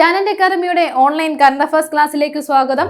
Talent അക്കാദമിയുടെ online current affairs ക്ലാസ്സിലേക്ക് സ്വാഗതം.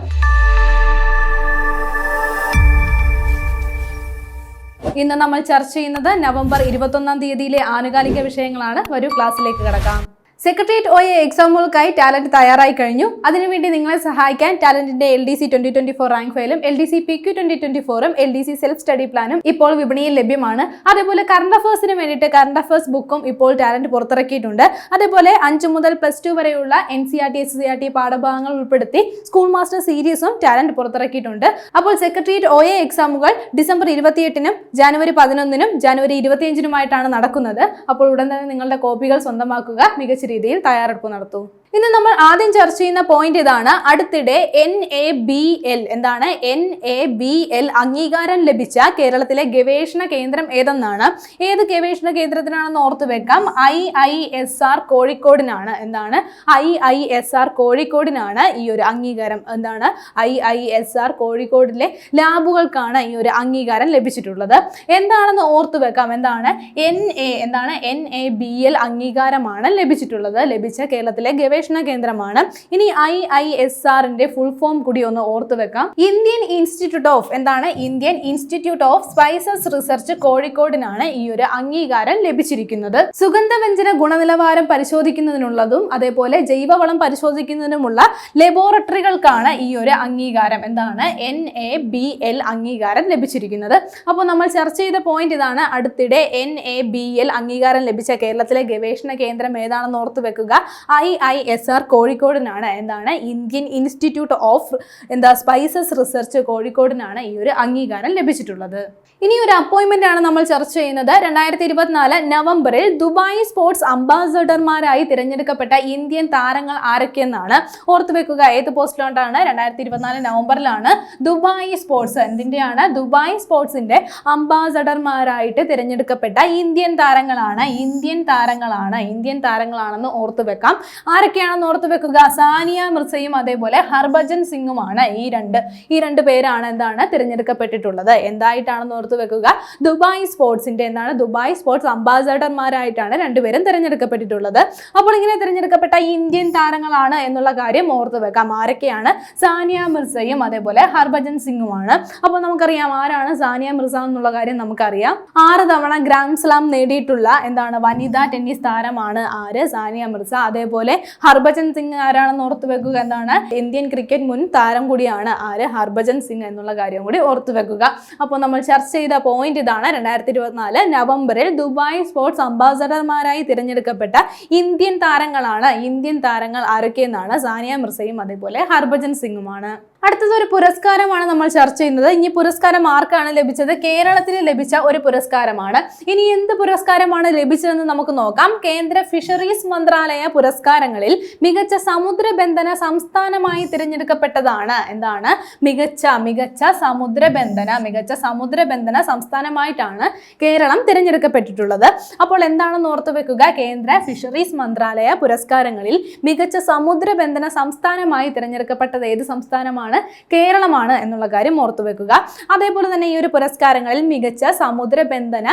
ഇന്ന് നമ്മൾ ചർച്ച ചെയ്യുന്നത് നവംബർ ഇരുപത്തൊന്നാം തീയതിയിലെ ആനുകാലിക വിഷയങ്ങളാണ്. ഒരു ക്ലാസ്സിലേക്ക് കിടക്കാം. സെക്രട്ടേറിയറ്റ് ഒ എ എക്സാമുകൾക്കായി ടാലന്റ് തയ്യാറായി കഴിഞ്ഞു. അതിനുവേണ്ടി നിങ്ങളെ സഹായിക്കാൻ ടാലന്റിന്റെ L D C twenty twenty four rank ഫയലും L D C P Q twenty twenty ഫോറും L D C self study പ്ലാനും ഇപ്പോൾ വിപണിയിൽ ലഭ്യമാണ്. അതേപോലെ കറണ്ട് അഫേഴ്സിന് വേണ്ടിയിട്ട് കറണ്ട് അഫേഴ്സ് ബുക്കും ഇപ്പോൾ ടാലന്റ് പുറത്തിറക്കിയിട്ടുണ്ട്. അതേപോലെ അഞ്ചു മുതൽ പ്ലസ് ടു വരെയുള്ള N C R T S C R T പാഠഭാഗങ്ങൾ ഉൾപ്പെടുത്തി സ്കൂൾ മാസ്റ്റർ സീരീസും ടാലന്റ് പുറത്തിറക്കിയിട്ടുണ്ട്. അപ്പോൾ സെക്രട്ടേറിയറ്റ് ഒ എ എക്സാമുകൾ ഡിസംബർ ഇരുപത്തിയെട്ടിനും ജനുവരി പതിനൊന്നിനും ജനുവരി ഇരുപത്തിയഞ്ചിനുമായിട്ടാണ് നടക്കുന്നത്. അപ്പോൾ ഉടൻ തന്നെ നിങ്ങളുടെ കോപ്പികൾ സ്വന്തമാക്കുക. മികച്ച രീതിയിൽ തയ്യാറെടുപ്പ് നടത്തൂ. ഇന്ന് നമ്മൾ ആദ്യം ചർച്ച ചെയ്യുന്ന പോയിന്റ് ഇതാണ്. അടുത്തിടെ എൻ എ ബി എൽ എന്താണ്? എൻ എ ബി എൽ അംഗീകാരം ലഭിച്ച കേരളത്തിലെ ഗവേഷണ കേന്ദ്രം ഏതെന്നാണ്? ഏത് ഗവേഷണ കേന്ദ്രത്തിനാണെന്ന് ഓർത്ത് വെക്കാം. ഐ ഐ എസ് ആർ കോഴിക്കോടിനാണ്. എന്താണ്? ഐ ഐ എസ് ആർ കോഴിക്കോടിനാണ് ഈ ഒരു അംഗീകാരം. എന്താണ്? ഐ ഐ എസ് ആർ കോഴിക്കോടിലെ ലാബുകൾക്കാണ് ഈ ഒരു അംഗീകാരം ലഭിച്ചിട്ടുള്ളത്. എന്താണെന്ന് ഓർത്ത് വെക്കാം. എന്താണ്? എൻ എ എന്താണ്? എൻ എ ബി എൽ അംഗീകാരമാണ് ലഭിച്ചിട്ടുള്ളത്. ലഭിച്ച കേരളത്തിലെ ഗവേഷണ കേന്ദ്രമാണ്. ഇനി ഐ ഐ എസ് ആറിന്റെ ഫുൾ ഫോം കൂടി ഒന്ന് ഓർത്തു വെക്കാം. ഇന്ത്യൻ ഇൻസ്റ്റിറ്റ്യൂട്ട് ഓഫ് എന്താണ്? Indian institute of spices research കോഴിക്കോടിനാണ് ഈ ഒരു അംഗീകാരം ലഭിച്ചിരിക്കുന്നത്. സുഗന്ധവ്യഞ്ജന ഗുണനിലവാരം പരിശോധിക്കുന്നതിനുള്ളതും അതേപോലെ ജൈവവളം പരിശോധിക്കുന്നതിനുമുള്ള ലബോറട്ടറികൾക്കാണ് ഈ ഒരു അംഗീകാരം. എന്താണ്? എൻ എ ബി എൽ അംഗീകാരം ലഭിച്ചിരിക്കുന്നത്. അപ്പോൾ നമ്മൾ ചർച്ച ചെയ്ത പോയിന്റ് ഇതാണ്. അടുത്തിടെ എൻ എ ബി എൽ അംഗീകാരം ലഭിച്ച കേരളത്തിലെ ഗവേഷണ കേന്ദ്രം ഏതാണെന്ന് ഓർത്ത് വെക്കുക. ഐ ഐ എസ് ആർ കോഴിക്കോടിനാണ്. എന്താണ്? ഇന്ത്യൻ ഇൻസ്റ്റിറ്റ്യൂട്ട് ഓഫ് എന്താ സ്പൈസസ് റിസർച്ച് കോഴിക്കോടിനാണ് ഈ ഒരു അംഗീകാരം ലഭിച്ചിട്ടുള്ളത്. ഇനി ഒരു അപ്പോയിന്റ്മെന്റ് ആണ് നമ്മൾ ചർച്ച ചെയ്യുന്നത്. രണ്ടായിരത്തി ഇരുപത്തിനാല് നവംബറിൽ ദുബായ് സ്പോർട്സ് അംബാസഡർമാരായി തിരഞ്ഞെടുക്കപ്പെട്ട ഇന്ത്യൻ താരങ്ങൾ ആരൊക്കെയെന്നാണ് ഓർത്തു വെക്കുക. ഏത് പോസ്റ്റിലോട്ടാണ്? രണ്ടായിരത്തി ഇരുപത്തിനാല് നവംബറിലാണ് ദുബായ് സ്പോർട്സ് എന്തിന്റെയാണ്? ദുബായ് സ്പോർട്സിന്റെ അംബാസഡർമാരായിട്ട് തിരഞ്ഞെടുക്കപ്പെട്ട ഇന്ത്യൻ താരങ്ങളാണ്. ഇന്ത്യൻ താരങ്ങളാണ്. ഇന്ത്യൻ താരങ്ങളാണെന്ന് ഓർത്തു വെക്കാം. ആരൊക്കെയാണെന്ന് ഓർത്ത് വെക്കുക. സാനിയ മിർസയും അതേപോലെ ഹർഭജൻ സിംഗുമാണ് ഈ രണ്ട്. ഈ രണ്ട് പേരാണ് എന്താണ് തിരഞ്ഞെടുക്കപ്പെട്ടിട്ടുള്ളത്. എന്തായിട്ടാണെന്ന് ഓർത്ത് വെക്കുക. ദുബായ് സ്പോർട്സിന്റെ എന്താണ്? ദുബായ് സ്പോർട്സ് അംബാസഡർമാരായിട്ടാണ് രണ്ടുപേരും തിരഞ്ഞെടുക്കപ്പെട്ടിട്ടുള്ളത്. അപ്പോൾ ഇങ്ങനെ തിരഞ്ഞെടുക്കപ്പെട്ട ഇന്ത്യൻ താരങ്ങളാണ് എന്നുള്ള കാര്യം ഓർത്ത് വെക്കാം. ആരൊക്കെയാണ്? സാനിയ മിർസയും അതേപോലെ ഹർഭജൻ സിംഗുമാണ്. അപ്പോൾ നമുക്കറിയാം ആരാണ് സാനിയ മിർസ എന്നുള്ള കാര്യം നമുക്കറിയാം. ആറ് തവണ ഗ്രാൻഡ് സ്ലാം നേടിയിട്ടുള്ള എന്താണ് വനിതാ ടെന്നീസ് താരമാണ് ആര്? സാനിയ മിർസ. അതേപോലെ ഹർഭജൻ സിംഗ് ആരാണെന്ന് ഓർത്തു വെക്കുക എന്നാണ്. ഇന്ത്യൻ ക്രിക്കറ്റ് മുൻ താരം കൂടിയാണ് ആര്? ഹർഭജൻ സിംഗ് എന്നുള്ള കാര്യം കൂടി ഓർത്തു വെക്കുക. അപ്പോൾ നമ്മൾ ചർച്ച ചെയ്ത പോയിന്റ് ഇതാണ്. രണ്ടായിരത്തി ഇരുപത്തിനാല് നവംബറിൽ ദുബായ് സ്പോർട്സ് അംബാസഡർമാരായി തിരഞ്ഞെടുക്കപ്പെട്ട ഇന്ത്യൻ താരങ്ങളാണ്. ഇന്ത്യൻ താരങ്ങൾ ആരൊക്കെയെന്നാണ് സാനിയ മിർസയും അതേപോലെ ഹർഭജൻ സിംഗുമാണ്. അടുത്തത് ഒരു പുരസ്കാരമാണ് നമ്മൾ ചർച്ച ചെയ്യുന്നത്. ഇനി പുരസ്കാരം ആർക്കാണ് ലഭിച്ചത്? കേരളത്തിന് ലഭിച്ച ഒരു പുരസ്കാരമാണ്. ഇനി എന്ത് പുരസ്കാരമാണ് ലഭിച്ചതെന്ന് നമുക്ക് നോക്കാം. കേന്ദ്ര ഫിഷറീസ് മന്ത്രാലയ പുരസ്കാരങ്ങളിൽ മികച്ച സമുദ്രബന്ധന സംസ്ഥാനമായി തിരഞ്ഞെടുക്കപ്പെട്ടതാണ്. എന്താണ്? മികച്ച മികച്ച സമുദ്രബന്ധന മികച്ച സമുദ്രബന്ധന സംസ്ഥാനമായിട്ടാണ് കേരളം തിരഞ്ഞെടുക്കപ്പെട്ടിട്ടുള്ളത്. അപ്പോൾ എന്താണെന്ന് ഓർത്തു വെക്കുക? കേന്ദ്ര ഫിഷറീസ് മന്ത്രാലയ പുരസ്കാരങ്ങളിൽ മികച്ച സമുദ്രബന്ധന സംസ്ഥാനമായി തിരഞ്ഞെടുക്കപ്പെട്ടത് ഏത് സംസ്ഥാനമാണ്? കേരളമാണ് എന്നുള്ള കാര്യം ഓർത്തു വെക്കുക. അതേപോലെ തന്നെ ഈ ഒരു പുരസ്കാരങ്ങളിൽ മികച്ച സമുദ്രബന്ധന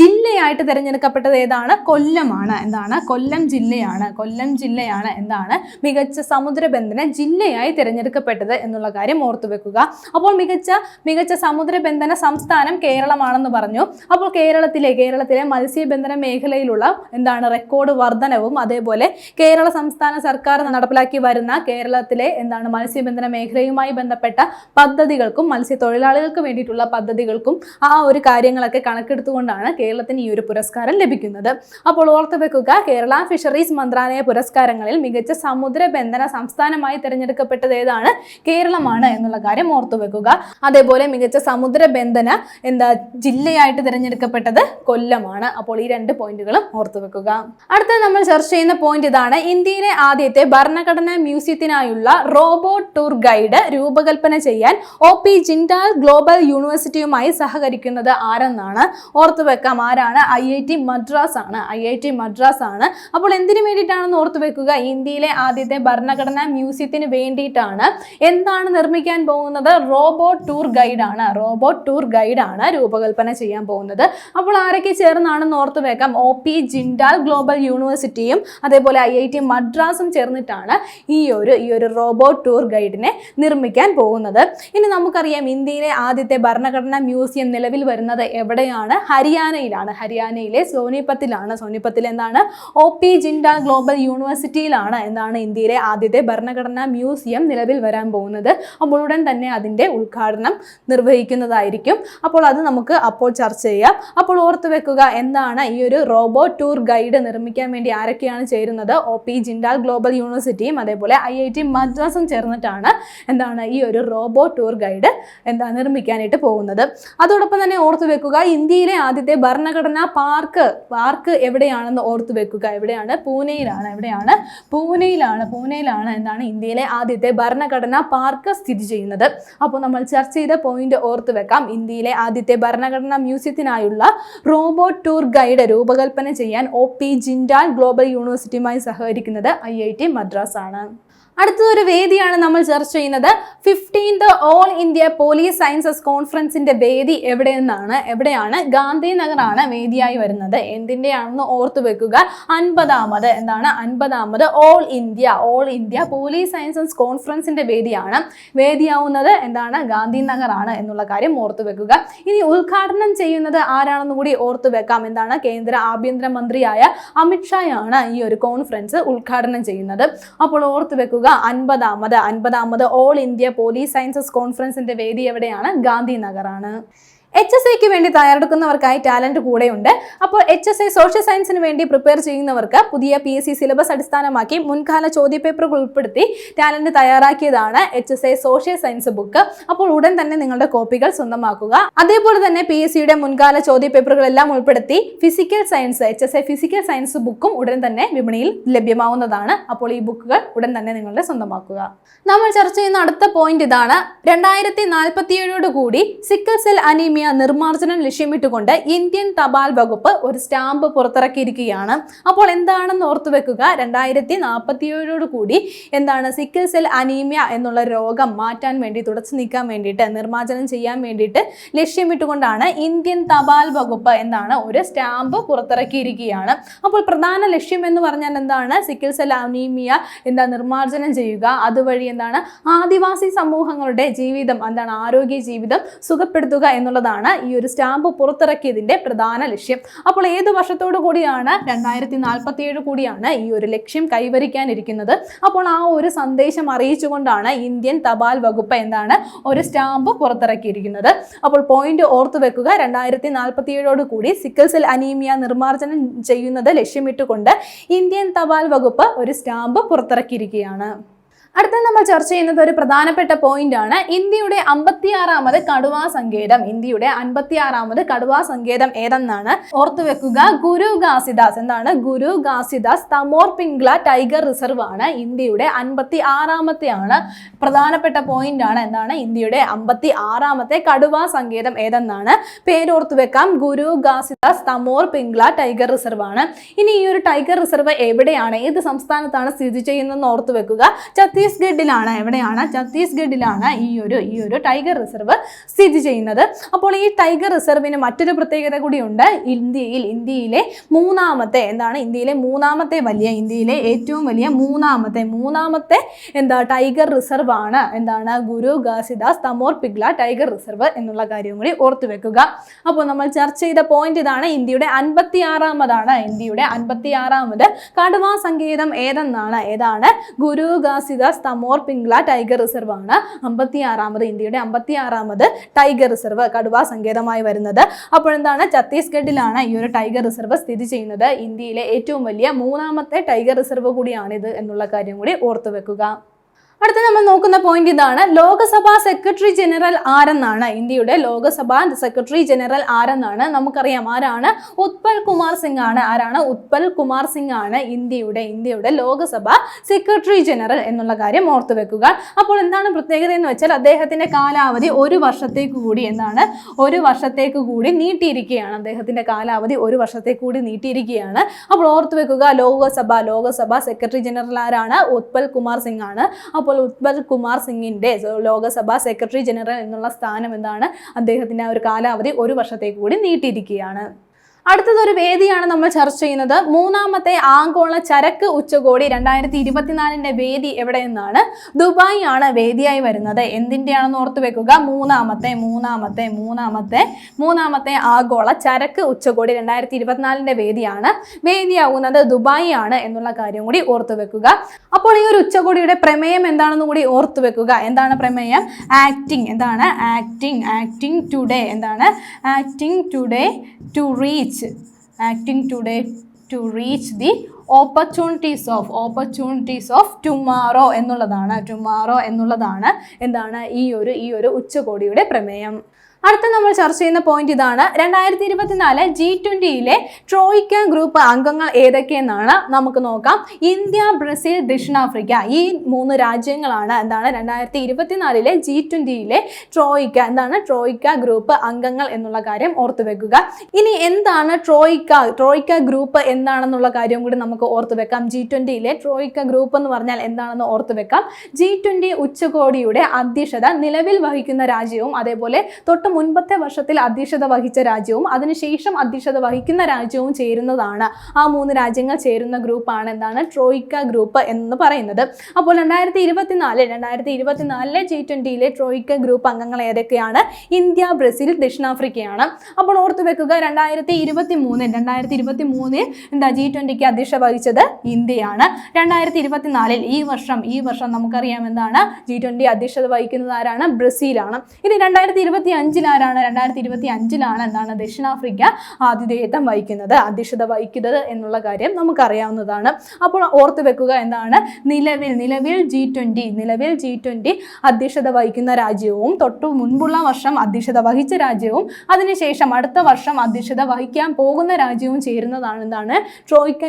ജില്ലയായിട്ട് തിരഞ്ഞെടുക്കപ്പെട്ടത് ഏതാണ്? കൊല്ലമാണ്. എന്താണ്? കൊല്ലം ജില്ലയാണ്. കൊല്ലം ജില്ലയാണ് എന്താണ്? മികച്ച സമുദ്രബന്ധന ജില്ലയായി തിരഞ്ഞെടുക്കപ്പെട്ടത് എന്നുള്ള കാര്യം ഓർത്തു വെക്കുക. അപ്പോൾ മികച്ച മികച്ച സമുദ്രബന്ധന സംസ്ഥാനം കേരളമാണെന്ന് പറഞ്ഞു. അപ്പോൾ കേരളത്തിലെ കേരളത്തിലെ മത്സ്യബന്ധന മേഖലയിലുള്ള എന്താണ് റെക്കോർഡ് വർധനവും അതേപോലെ കേരള സംസ്ഥാന സർക്കാർ നടപ്പിലാക്കി വരുന്ന കേരളത്തിലെ എന്താണ് മത്സ്യബന്ധന മേഖലയുമായി ബന്ധപ്പെട്ട പദ്ധതികൾക്കും മത്സ്യത്തൊഴിലാളികൾക്ക് വേണ്ടിയിട്ടുള്ള പദ്ധതികൾക്കും ആ ഒരു കാര്യങ്ങളൊക്കെ കണക്കെടുത്തുകൊണ്ടാണ് കേരളത്തിന് ഈ ഒരു പുരസ്കാരം ലഭിക്കുന്നത്. അപ്പോൾ ഓർത്തു വെക്കുക കേരള ഫിഷറീസ് മന്ത്രാലയ പുരസ്കാരങ്ങളിൽ മികച്ച സമുദ്ര ബന്ധന സംസ്ഥാനമായി തിരഞ്ഞെടുക്കപ്പെട്ടത് ഏതാണ്? കേരളമാണ് എന്നുള്ള കാര്യം ഓർത്തു വെക്കുക. അതേപോലെ മികച്ച സമുദ്ര ബന്ധന എന്താ ജില്ലയായിട്ട് തിരഞ്ഞെടുക്കപ്പെട്ടത് കൊല്ലമാണ്. അപ്പോൾ ഈ രണ്ട് പോയിന്റുകളും ഓർത്തു വെക്കുക. അടുത്ത നമ്മൾ ചർച്ച ചെയ്യുന്ന പോയിന്റ് ഇതാണ് ഇന്ത്യയിലെ ആദ്യത്തെ ഭരണഘടനാ മ്യൂസിയത്തിനായുള്ള റോബോട്ട് ടൂർ ഗൈഡ് രൂപകൽപ്പന ചെയ്യാൻ ഒ പി ജിൻഡാൽ ഗ്ലോബൽ യൂണിവേഴ്സിറ്റിയുമായി സഹകരിക്കുന്നത് ആരെന്നാണ് ഓർത്തു വെക്കാം. ആരാണ്? ഐ ഐ ടി മദ്രാസ് ആണ്. ഐ ഐ ടി മദ്രാസ് ആണ്. അപ്പോൾ എന്തിനു വേണ്ടിയിട്ടാണെന്ന് ഓർത്തു വെക്കുക? ഇന്ത്യയിലെ ആദ്യത്തെ ഭരണഘടനാ മ്യൂസിയത്തിന് വേണ്ടിയിട്ടാണ്. എന്താണ് നിർമ്മിക്കാൻ പോകുന്നത്? റോബോട്ട് ടൂർ ഗൈഡ് ആണ്. റോബോട്ട് ടൂർ ഗൈഡ് ആണ് രൂപകൽപ്പന ചെയ്യാൻ പോകുന്നത്. അപ്പോൾ ആരൊക്കെ ചേർന്നാണെന്ന് ഓർത്തു വെക്കാം. ഒ പി ജിൻഡാൽ ഗ്ലോബൽ യൂണിവേഴ്സിറ്റിയും അതേപോലെ ഐ ഐ ടി മദ്രാസും ചേർന്നിട്ടാണ് ഈ ഒരു ഈ ഒരു റോബോട്ട് ടൂർ ഗൈഡിനെ നിർമ്മിക്കാൻ പോകുന്നത്. ഇനി നമുക്കറിയാം ഇന്ത്യയിലെ ആദ്യത്തെ ഭരണഘടനാ മ്യൂസിയം നിലവിൽ വരുന്നത് എവിടെയാണ്? ഹരിയാനയിലാണ്. ഹരിയാനയിലെ സോനിപത്തിലാണ്. സോനിപത്തിൽ എന്താണ്? ഒ പി ജിൻഡ ഗ്ലോബൽ യൂണിവേഴ്സിറ്റിയിലാണ് എന്താണ് ഇന്ത്യയിലെ ആദ്യത്തെ ഭരണഘടനാ മ്യൂസിയം നിലവിൽ വരാൻ പോകുന്നത്. അപ്പോൾ ഉടൻ തന്നെ അതിന്റെ ഉദ്ഘാടനം നിർവഹിക്കുന്നതായിരിക്കും. അപ്പോൾ അത് നമുക്ക് അപ്പോൾ ചർച്ച ചെയ്യാം. അപ്പോൾ ഓർത്ത് വെക്കുക എന്താണ് ഈ ഒരു റോബോട്ട് ടൂർ ഗൈഡ് നിർമ്മിക്കാൻ വേണ്ടി ആരൊക്കെയാണ് ചേരുന്നത്? ഒ പി ജിൻഡാൽ ഗ്ലോബൽ യൂണിവേഴ്സിറ്റിയും അതേപോലെ ഐ ഐ ടി മദ്രാസും ചേർന്നിട്ടാണ്. എന്താണ് ഈ ഒരു റോബോ ടൂർ ഗൈഡ് എന്താ നിർമ്മിക്കാനായിട്ട് പോകുന്നത്. അതോടൊപ്പം തന്നെ ഓർത്തു വെക്കുക ഇന്ത്യയിലെ ആദ്യത്തെ ഭരണഘടനാ പാർക്ക് പാർക്ക് എവിടെയാണെന്ന് ഓർത്തു വെക്കുക. എവിടെയാണ്? പൂനെയിലാണ്. എവിടെയാണ്? പൂനെയിലാണ്. പൂനെയിലാണ് എന്താണ് ഇന്ത്യയിലെ ആദ്യത്തെ ഭരണഘടനാ പാർക്ക് സ്ഥിതി ചെയ്യുന്നത്. അപ്പോൾ നമ്മൾ ചർച്ച ചെയ്ത പോയിന്റ് ഓർത്തു വെക്കാം. ഇന്ത്യയിലെ ആദ്യത്തെ ഭരണഘടനാ മ്യൂസിയത്തിനായുള്ള റോബോട്ട് ടൂർ ഗൈഡ് രൂപകൽപ്പന ചെയ്യാൻ ഒ പി ജിൻഡാൽ ഗ്ലോബൽ യൂണിവേഴ്സിറ്റിയുമായി സഹകരിക്കുന്നത് ഐ ഐ ടി മദ്രാസ് ആണ് അടുത്തതൊരു വേദിയാണ് നമ്മൾ ചർച്ച ചെയ്യുന്നത്. Fifteenth all India police sciences കോൺഫറൻസിന്റെ വേദി എവിടെ എവിടെയെന്നാണ്. എവിടെയാണ്? ഗാന്ധിനഗറാണ് വേദിയായി വരുന്നത്. എന്തിന്റെയാണെന്ന് ഓർത്തു വെക്കുക. അൻപതാമത് എന്താണ്? അൻപതാമത് all India all India police sciences കോൺഫറൻസിന്റെ വേദിയാണ്. വേദിയാവുന്നത് എന്താണ്? ഗാന്ധിനഗറാണ് എന്നുള്ള കാര്യം ഓർത്തു വെക്കുക. ഇനി ഉദ്ഘാടനം ചെയ്യുന്നത് ആരാണെന്ന് കൂടി ഓർത്തു വെക്കാം. എന്താണ്? കേന്ദ്ര ആഭ്യന്തര മന്ത്രിയായ അമിത്ഷായാണ് ഈ ഒരു കോൺഫറൻസ് ഉദ്ഘാടനം ചെയ്യുന്നത്. അപ്പോൾ ഓർത്തു വെക്കുക അൻപതാമത്. അൻപതാമത് ഓൾ ഇന്ത്യ പോലീസ് സയൻസസ് കോൺഫറൻസിന്റെ വേദി എവിടെയാണ്? ഗാന്ധിനഗറാണ്. എച്ച് എസ് ഐക്ക് വേണ്ടി തയ്യാറെടുക്കുന്നവർക്കായി ടാലന്റ് കൂടെയുണ്ട്. അപ്പോൾ എച്ച് എസ് ഐ സോഷ്യൽ സയൻസിന് വേണ്ടി പ്രിപ്പയർ ചെയ്യുന്നവർക്ക് പുതിയ പി എസ് സി സിലബസ് അടിസ്ഥാനമാക്കി മുൻകാല ചോദ്യപേപ്പറുകൾ ഉൾപ്പെടുത്തി talent തയ്യാറാക്കിയതാണ് H S I social science book അപ്പോൾ ഉടൻ തന്നെ നിങ്ങളുടെ കോപ്പികൾ സ്വന്തമാക്കുക. അതേപോലെ തന്നെ പി എസ് സിയുടെ മുൻകാല ചോദ്യപേപ്പറുകളെല്ലാം ഉൾപ്പെടുത്തി physical science H S I physical science ബുക്കും ഉടൻ തന്നെ വിപണിയിൽ ലഭ്യമാവുന്നതാണ്. അപ്പോൾ ഈ ബുക്കുകൾ ഉടൻ തന്നെ നിങ്ങളുടെ സ്വന്തമാക്കുക. നമ്മൾ ചർച്ച ചെയ്യുന്ന അടുത്ത പോയിന്റ് ഇതാണ്. രണ്ടായിരത്തി നാൽപ്പത്തിയേഴോട് കൂടി സിക്കിൾ സെൽ അനീമിയ നിർമ്മാർജനം ലക്ഷ്യമിട്ടുകൊണ്ട് ഇന്ത്യൻ തപാൽ വകുപ്പ് ഒരു സ്റ്റാമ്പ് പുറത്തിറക്കിയിരിക്കുകയാണ്. അപ്പോൾ എന്താണെന്ന് ഓർത്തു വെക്കുക. രണ്ടായിരത്തി നാൽപ്പത്തിയേഴോട് കൂടി എന്താണ് സിക്കിൾ സെൽ അനീമിയ എന്നുള്ള രോഗം മാറ്റാൻ വേണ്ടി തുടച്ചു നീക്കാൻ വേണ്ടിയിട്ട് നിർമ്മാർജനം ചെയ്യാൻ വേണ്ടിയിട്ട് ലക്ഷ്യമിട്ടുകൊണ്ടാണ് ഇന്ത്യൻ തപാൽ വകുപ്പ് എന്താണ് ഒരു സ്റ്റാമ്പ് പുറത്തിറക്കിയിരിക്കുകയാണ്. അപ്പോൾ പ്രധാന ലക്ഷ്യം എന്ന് പറഞ്ഞാൽ എന്താണ്? സിക്കിൾ സെൽ അനീമിയ എന്താ നിർമ്മാർജനം ചെയ്യുക. അതുവഴി എന്താണ്? ആദിവാസി സമൂഹങ്ങളുടെ ജീവിതം എന്താണ് ആരോഗ്യ ജീവിതം സുഖപ്പെടുത്തുക എന്നുള്ളതാണ്. ഈ ഒരു സ്റ്റാമ്പ് പുറത്തിറക്കിയതിന്റെ പ്രധാന ലക്ഷ്യം. അപ്പോൾ ഏത് വർഷത്തോടു കൂടിയാണ്? രണ്ടായിരത്തി നാൽപ്പത്തി ഏഴ് കൂടിയാണ് ഈ ഒരു ലക്ഷ്യം കൈവരിക്കാനിരിക്കുന്നത്. അപ്പോൾ ആ ഒരു സന്ദേശം അറിയിച്ചുകൊണ്ടാണ് ഇന്ത്യൻ തപാൽ വകുപ്പ് എന്താണ് ഒരു സ്റ്റാമ്പ് പുറത്തിറക്കിയിരിക്കുന്നത്. അപ്പോൾ പോയിന്റ് ഓർത്തു വെക്കുക. രണ്ടായിരത്തി നാൽപ്പത്തി ഏഴോട് കൂടി സിക്കൽ സെൽ അനീമിയ നിർമ്മാർജനം ചെയ്യുന്നത് ലക്ഷ്യമിട്ടുകൊണ്ട് ഇന്ത്യൻ തപാൽ വകുപ്പ് ഒരു സ്റ്റാമ്പ് പുറത്തിറക്കിയിരിക്കുകയാണ്. അടുത്ത നമ്മൾ ചർച്ച ചെയ്യുന്നത് ഒരു പ്രധാനപ്പെട്ട പോയിന്റ് ആണ്. ഇന്ത്യയുടെ അമ്പത്തിയാറാമത് കടുവാ സങ്കേതം. ഇന്ത്യയുടെ അൻപത്തിയാറാമത് കടുവാ സങ്കേതം ഏതെന്നാണ്? ഓർത്തുവെക്കുക ഗുരു ഗാസിദാസ്. എന്താണ്? ഗുരു ഗാസിദാസ് തമോർ പിംഗ്ല ടൈഗർ റിസർവ് ആണ്. ഇന്ത്യയുടെ അൻപത്തി ആറാമത്തെ ആണ് പ്രധാനപ്പെട്ട പോയിന്റ് ആണ്. എന്താണ്? ഇന്ത്യയുടെ അമ്പത്തി ആറാമത്തെ കടുവാ സങ്കേതം ഏതെന്നാണ്? പേരോർത്തു വെക്കാം. ഗുരു ഗാസിദാസ് തമോർ പിംഗ്ല ടൈഗർ റിസർവ് ആണ്. ഇനി ഈ ഒരു ടൈഗർ റിസർവ് എവിടെയാണ്? ഏത് സംസ്ഥാനത്താണ് സ്ഥിതി ചെയ്യുന്നതെന്ന് ഓർത്തു വെക്കുക. ഛത്തീസ്ഗഡിലാണ് എവിടെയാണ്? ഛത്തീസ്ഗഡിലാണ് ഈ ഒരു ഈ ഒരു ടൈഗർ റിസർവ് സ്ഥിതി ചെയ്യുന്നത്. അപ്പോൾ ഈ ടൈഗർ റിസർവിന് മറ്റൊരു പ്രത്യേകത കൂടിയുണ്ട്. ഇന്ത്യയിൽ ഇന്ത്യയിലെ മൂന്നാമത്തെ എന്താണ്? ഇന്ത്യയിലെ മൂന്നാമത്തെ വലിയ ഇന്ത്യയിലെ ഏറ്റവും വലിയ മൂന്നാമത്തെ മൂന്നാമത്തെ എന്താ ടൈഗർ റിസർവ് ആണ് എന്താണ്? ഗുരു ഗാസിദാസ് തമോർ പിഗ്ല ടൈഗർ റിസർവ് എന്നുള്ള കാര്യം കൂടി ഓർത്തു വെക്കുക. അപ്പോൾ നമ്മൾ ചർച്ച ചെയ്ത പോയിന്റ് ഇതാണ് ഇന്ത്യയുടെ അൻപത്തി ആറാമതാണ് ഇന്ത്യയുടെ അൻപത്തി ആറാമത് കടുവാ സങ്കേതം ഏതെന്നാണ്? ഏതാണ്? ഗുരു ഗാസിദാസ് തമോർ പിംഗ്ല ടൈഗർ റിസർവ് ആണ്. അമ്പത്തി ആറാമത് ഇന്ത്യയുടെ അമ്പത്തി ആറാമത് ടൈഗർ റിസർവ് കടുവാ സങ്കേതമായി വരുന്നത്. അപ്പോൾ എന്താണ്? ഛത്തീസ്ഗഡിലാണ് ഈ ഒരു ടൈഗർ റിസർവ് സ്ഥിതി ചെയ്യുന്നത്. ഇന്ത്യയിലെ ഏറ്റവും വലിയ മൂന്നാമത്തെ ടൈഗർ റിസർവ് കൂടിയാണിത് എന്നുള്ള കാര്യം കൂടി ഓർത്തു വെക്കുക. അടുത്ത നമ്മൾ നോക്കുന്ന പോയിന്റ് ഇതാണ്. ലോകസഭാ സെക്രട്ടറി ജനറൽ ആരെന്നാണ്? ഇന്ത്യയുടെ ലോകസഭാ സെക്രട്ടറി ജനറൽ ആരെന്നാണ്? നമുക്കറിയാം ആരാണ്? ഉത്പൽ കുമാർ സിംഗ് ആണ് ആരാണ്? ഉത്പൽ കുമാർ സിംഗ് ആണ് ഇന്ത്യയുടെ ഇന്ത്യയുടെ ലോകസഭാ സെക്രട്ടറി ജനറൽ എന്നുള്ള കാര്യം ഓർത്തു വെക്കുക. അപ്പോൾ എന്താണ് പ്രത്യേകത എന്ന് വെച്ചാൽ അദ്ദേഹത്തിന്റെ കാലാവധി ഒരു വർഷത്തേക്ക് കൂടി എന്താണ് ഒരു വർഷത്തേക്ക് കൂടി നീട്ടിയിരിക്കുകയാണ്. അദ്ദേഹത്തിന്റെ കാലാവധി ഒരു വർഷത്തേക്ക് കൂടി നീട്ടിയിരിക്കുകയാണ്. അപ്പോൾ ഓർത്തു വെക്കുക ലോകസഭ ലോകസഭ സെക്രട്ടറി ജനറൽ ആരാണ്? ഉത്പൽ കുമാർ സിംഗ് ആണ് അപ്പോൾ ഉത്പൽ കുമാർ സിംഗിന്റെ ലോകസഭാ സെക്രട്ടറി ജനറൽ എന്നുള്ള സ്ഥാനം എന്താണ്? അദ്ദേഹത്തിന്റെ ആ ഒരു കാലാവധി ഒരു വർഷത്തേക്ക് കൂടി നീട്ടിയിരിക്കുകയാണ്. അടുത്തതൊരു വേദിയാണ് നമ്മൾ ചർച്ച ചെയ്യുന്നത്. മൂന്നാമത്തെ ആഗോള ചരക്ക് ഉച്ചകോടി രണ്ടായിരത്തി ഇരുപത്തിനാലിന്റെ വേദി എവിടെയെന്നാണ്? ദുബായ് ആണ് വേദിയായി വരുന്നത്. എന്തിന്റെയാണെന്ന് ഓർത്തു വെക്കുക. മൂന്നാമത്തെ മൂന്നാമത്തെ മൂന്നാമത്തെ മൂന്നാമത്തെ ആഗോള ചരക്ക് ഉച്ചകോടി രണ്ടായിരത്തി ഇരുപത്തിനാലിന്റെ വേദിയാണ് വേദിയാകുന്നത് ദുബായ് ആണ് എന്നുള്ള കാര്യം കൂടി ഓർത്തു വെക്കുക. അപ്പോൾ ഈ ഒരു ഉച്ചകോടിയുടെ പ്രമേയം എന്താണെന്ന് കൂടി ഓർത്തു വെക്കുക. എന്താണ് പ്രമേയം? ആക്ടിങ്. എന്താണ്? ആക്ടിങ്. Acting today. എന്താണ്? Acting today to reach. Acting today to reach the opportunities of opportunities of tomorrow എന്നുള്ളതാണ് ടുമാറോ എന്നുള്ളതാണ്. എന്താണ്? ഈ ഒരു ഈ ഒരു ഉച്ചകോടിയുടെ പ്രമേയം. അടുത്ത നമ്മൾ ചർച്ച ചെയ്യുന്ന പോയിന്റ് ഇതാണ്. രണ്ടായിരത്തി ഇരുപത്തിനാല് ജി ട്വന്റിയിലെ ട്രോയിക്ക ഗ്രൂപ്പ് അംഗങ്ങൾ ഏതൊക്കെയെന്നാണ് നമുക്ക് നോക്കാം. ഇന്ത്യ ബ്രസീൽ ദക്ഷിണാഫ്രിക്ക ഈ മൂന്ന് രാജ്യങ്ങളാണ് എന്താണ് രണ്ടായിരത്തി ഇരുപത്തിനാലിലെ ജി ട്വന്റിയിലെ ട്രോയിക്ക എന്താണ് ട്രോയിക്ക ഗ്രൂപ്പ് അംഗങ്ങൾ എന്നുള്ള കാര്യം ഓർത്തു വെക്കുക. ഇനി എന്താണ് ട്രോയിക്ക ട്രോയിക്ക ഗ്രൂപ്പ് എന്താണെന്നുള്ള കാര്യം കൂടി നമുക്ക് ഓർത്തു വെക്കാം. ജി ട്വന്റിയിലെ ട്രോയിക്ക ഗ്രൂപ്പ് എന്ന് പറഞ്ഞാൽ എന്താണെന്ന് ഓർത്തു വെക്കാം. ജി ട്വന്റി ഉച്ചകോടിയുടെ അധ്യക്ഷത നിലവിൽ വഹിക്കുന്ന രാജ്യവും അതേപോലെ തൊട്ട് മുൻപത്തെ വർഷത്തിൽ അധ്യക്ഷത വഹിച്ച രാജ്യവും അതിനുശേഷം അധ്യക്ഷത വഹിക്കുന്ന രാജ്യവും ചേരുന്നതാണ്. ആ മൂന്ന് രാജ്യങ്ങൾ ചേരുന്ന ഗ്രൂപ്പാണ് എന്താണ്? ട്രോയിക്ക ഗ്രൂപ്പ് എന്ന് പറയുന്നത്. അപ്പോൾ രണ്ടായിരത്തി ഇരുപത്തിനാല് രണ്ടായിരത്തി ഇരുപത്തിനാലിലെ ജി ട്വന്റിയിലെ ട്രോയിക്ക ഗ്രൂപ്പ് അംഗങ്ങൾ ഏതൊക്കെയാണ്? ഇന്ത്യ ബ്രസീൽ ദക്ഷിണാഫ്രിക്കയാണ്. അപ്പോൾ ഓർത്തു വെക്കുക രണ്ടായിരത്തി ഇരുപത്തി മൂന്ന് രണ്ടായിരത്തി ഇരുപത്തി മൂന്നിൽ എന്താ ജി ട്വന്റിക്ക് അധ്യക്ഷത വഹിച്ചത്? ഇന്ത്യയാണ്. രണ്ടായിരത്തി ഇരുപത്തിനാലിൽ ഈ വർഷം ഈ വർഷം നമുക്കറിയാം എന്താണ്? ജി ട്വന്റി അധ്യക്ഷത വഹിക്കുന്നത് ആരാണ്? ബ്രസീലാണ്. ഇനി രണ്ടായിരത്തി ഇരുപത്തി അഞ്ചിൽ ആരാണ്? രണ്ടായിരത്തി ഇരുപത്തി അഞ്ചിലാണ് എന്താണ് ദക്ഷിണാഫ്രിക്ക ആതിഥേയത്വം വഹിക്കുന്നത് അധ്യക്ഷത വഹിക്കുന്നത് എന്നുള്ള കാര്യം നമുക്കറിയാവുന്നതാണ്. അപ്പോൾ ഓർത്തു വെക്കുക എന്താണ്? നിലവിൽ നിലവിൽ ജി ട്വന്റി നിലവിൽ ജി ട്വന്റി അധ്യക്ഷത വഹിക്കുന്ന രാജ്യവും തൊട്ടു മുൻപുള്ള വർഷം അധ്യക്ഷത വഹിച്ച രാജ്യവും അതിനുശേഷം അടുത്ത വർഷം അധ്യക്ഷത വഹിക്കാൻ പോകുന്ന രാജ്യവും ചേരുന്നതാണ് എന്താണ്?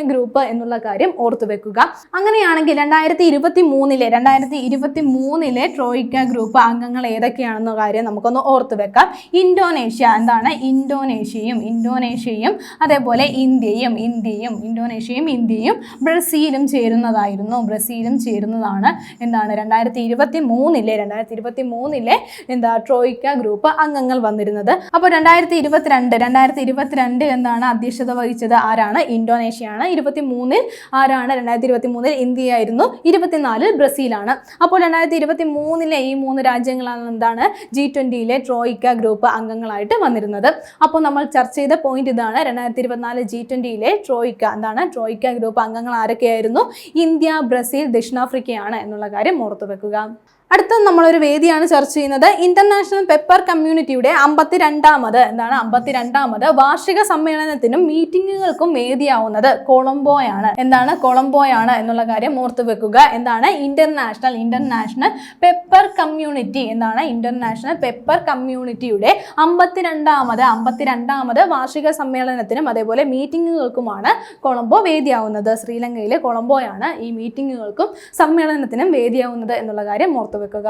ഗ്രൂപ്പ് എന്നുള്ള കാര്യം ഓർത്തു വെക്കുക. അങ്ങനെയാണെങ്കിൽ രണ്ടായിരത്തി ഇരുപത്തി മൂന്നിലെ രണ്ടായിരത്തി ഇരുപത്തി മൂന്നിലെ ട്രോയിക്ക ഗ്രൂപ്പ് അംഗങ്ങൾ ഏതൊക്കെയാണെന്ന കാര്യം നമുക്കൊന്ന് ഓർത്തു വെക്കാം. ഇന്തോനേഷ്യ എന്താണ്? ഇൻഡോനേഷ്യയും ഇൻഡോനേഷ്യയും അതേപോലെ ഇന്ത്യയും ഇന്ത്യയും ഇൻഡോനേഷ്യയും ഇന്ത്യയും ബ്രസീലും ചേരുന്നതായിരുന്നു. ബ്രസീലും ചേരുന്നതാണ്. എന്താണ്? രണ്ടായിരത്തി ഇരുപത്തി മൂന്നിലെ രണ്ടായിരത്തി ഇരുപത്തി മൂന്നിലെ എന്താ? ട്രോയിക്ക ഗ്രൂപ്പ് അംഗങ്ങൾ വന്നിരുന്നത്. അപ്പോൾ രണ്ടായിരത്തി ഇരുപത്തിരണ്ട് രണ്ടായിരത്തി ഇരുപത്തിരണ്ട് എന്താണ് അധ്യക്ഷത വഹിച്ചത് ആരാണ്? ഇന്തോനേഷ്യയാണ്. ഇരുപത്തി മൂന്നിൽ ആരാണ്? രണ്ടായിരത്തി ഇരുപത്തി മൂന്നിൽ ഇന്ത്യയായിരുന്നു. ഇരുപത്തിനാലിൽ ബ്രസീലാണ്. അപ്പോൾ രണ്ടായിരത്തി ഇരുപത്തി മൂന്നിലെ ഈ മൂന്ന് രാജ്യങ്ങളാണ് എന്താണ്? ജി ട്വന്റിയിലെ ട്രോയിക്ക ഗ്രൂപ്പ് അംഗങ്ങളായിട്ട് വന്നിരുന്നത്. അപ്പോൾ നമ്മൾ ചർച്ച ചെയ്ത പോയിന്റ് ഇതാണ് രണ്ടായിരത്തി ഇരുപത്തിനാല് ജി ട്വന്റിയിലെ ട്രോയിക്ക. എന്താണ്? ട്രോയിക്ക ഗ്രൂപ്പ് അംഗങ്ങൾ ആരൊക്കെയായിരുന്നു? ഇന്ത്യ ബ്രസീൽ ദക്ഷിണാഫ്രിക്കയാണ് എന്നുള്ള കാര്യം ഓർത്തു വെക്കുക അടുത്ത നമ്മളൊരു വേദിയാണ് ചർച്ച ചെയ്യുന്നത്. ഇന്റർനാഷണൽ പെപ്പർ കമ്മ്യൂണിറ്റിയുടെ അമ്പത്തിരണ്ടാമത് എന്താണ് അമ്പത്തിരണ്ടാമത് വാർഷിക സമ്മേളനത്തിനും മീറ്റിങ്ങുകൾക്കും വേദിയാവുന്നത് കൊളംബോയാണ്. എന്താണ് കൊളംബോയാണ് എന്നുള്ള കാര്യം ഓർത്തു വെക്കുക. എന്താണ് ഇന്റർനാഷണൽ ഇന്റർനാഷണൽ പെപ്പർ കമ്മ്യൂണിറ്റി എന്താണ് ഇന്റർനാഷണൽ പെപ്പർ കമ്മ്യൂണിറ്റിയുടെ അമ്പത്തിരണ്ടാമത് അമ്പത്തിരണ്ടാമത് വാർഷിക സമ്മേളനത്തിനും അതേപോലെ മീറ്റിങ്ങുകൾക്കുമാണ് കൊളംബോ വേദിയാവുന്നത്. ശ്രീലങ്കയിലെ കൊളംബോയാണ് ഈ മീറ്റിങ്ങുകൾക്കും സമ്മേളനത്തിനും വേദിയാവുന്നത് എന്നുള്ള കാര്യം ഓർത്തു വെക്കുക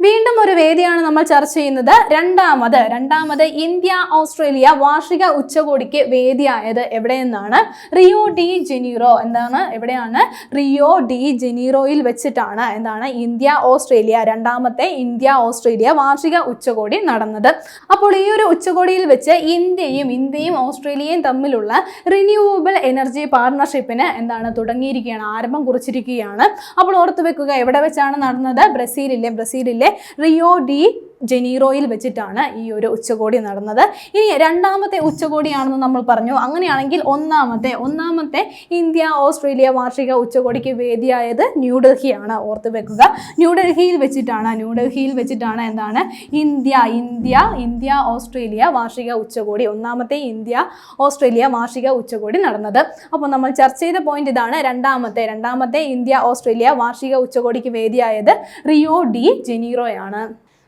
വീണ്ടും ഒരു വേദിയാണ് നമ്മൾ ചർച്ച ചെയ്യുന്നത്. രണ്ടാമത് രണ്ടാമത് ഇന്ത്യ ഓസ്ട്രേലിയ വാർഷിക ഉച്ചകോടിക്ക് വേദിയായത് എവിടെയെന്നാണ്? റിയോ ഡി ജെനീറോ എന്താണ്? എവിടെയാണ്? റിയോ ഡി ജെനീറോയിൽ വെച്ചിട്ടാണ് എന്താണ് ഇന്ത്യ ഓസ്ട്രേലിയ രണ്ടാമത്തെ ഇന്ത്യ ഓസ്ട്രേലിയ വാർഷിക ഉച്ചകോടി നടന്നത്. അപ്പോൾ ഈ ഒരു ഉച്ചകോടിയിൽ വെച്ച് ഇന്ത്യയും ഇന്ത്യയും ഓസ്ട്രേലിയയും തമ്മിലുള്ള റിന്യൂവബിൾ എനർജി പാർട്ണർഷിപ്പിന് എന്താണ് തുടങ്ങിയിരിക്കുകയാണ് ആരംഭം കുറിച്ചിരിക്കുകയാണ്. അപ്പോൾ ഓർത്തു വെക്കുക എവിടെ വെച്ചാണ് നടന്നത്? ബ്രസീലിലെ ബ്രസീലിലെ റിയോ ഡി ജനീറോയിൽ വെച്ചിട്ടാണ് ഈ ഒരു ഉച്ചകോടി നടന്നത്. ഇനി രണ്ടാമത്തെ ഉച്ചകോടിയാണെന്ന് നമ്മൾ പറഞ്ഞു. അങ്ങനെയാണെങ്കിൽ ഒന്നാമത്തെ ഒന്നാമത്തെ ഇന്ത്യ ഓസ്ട്രേലിയ വാർഷിക ഉച്ചകോടിക്ക് വേദിയായത് ന്യൂഡൽഹിയാണ്. ഓർത്ത് വെക്കുക. ന്യൂഡൽഹിയിൽ വെച്ചിട്ടാണ് ന്യൂഡൽഹിയിൽ വെച്ചിട്ടാണ് എന്താണ്? ഇന്ത്യ ഇന്ത്യ ഇന്ത്യ ഓസ്ട്രേലിയ വാർഷിക ഉച്ചകോടി ഒന്നാമത്തെ ഇന്ത്യ ഓസ്ട്രേലിയ വാർഷിക ഉച്ചകോടി നടന്നത്. അപ്പോൾ നമ്മൾ ചർച്ച ചെയ്ത പോയിന്റ് ഇതാണ് രണ്ടാമത്തെ. രണ്ടാമത്തെ ഇന്ത്യ ഓസ്ട്രേലിയ വാർഷിക ഉച്ചകോടിക്ക് വേദിയായത് റിയോ ഡി ജനീറോയാണ്.